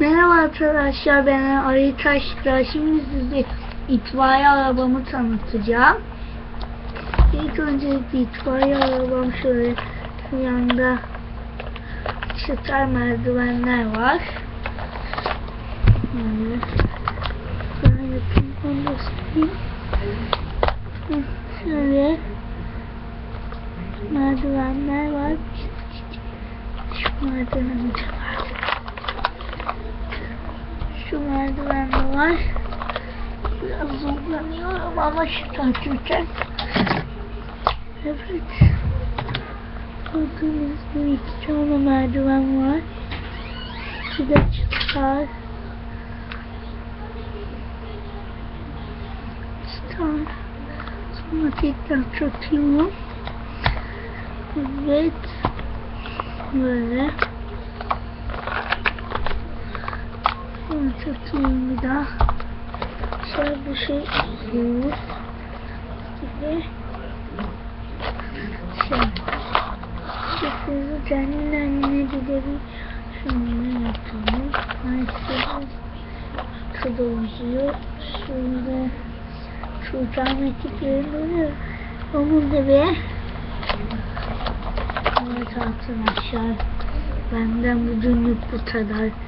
Merhaba arkadaşlar ben Ali Taşkıra. Şimdi size itfaiye arabamı tanıtacağım. İlk önce itfaiye arabam şöyle şu yanda çıtar merdivenler var. Böyle. Ben sileyim. Hı, Şöyle merdivenler var. Şu merdiveni de var. Şu merdiven de var. Biraz zorlanıyorum ama şu takipten. Evet. Gördüğünüz gibi iki tane merdiven var. İki de çıtar. Çıtar. Sonra tekrar çakıyorum. Evet. Böyle. Çekeyim bir daha. Şöyle bir şey yapıyoruz. Gibi. Şey. Kendinden yine gidelim. Şunu yapalım. Ayşe. Şurada uzuyor. Şurada. Şu geometrikleri böyle. Onun da bir. Evet arkadaşlar. Benden bugünlük bu kadar.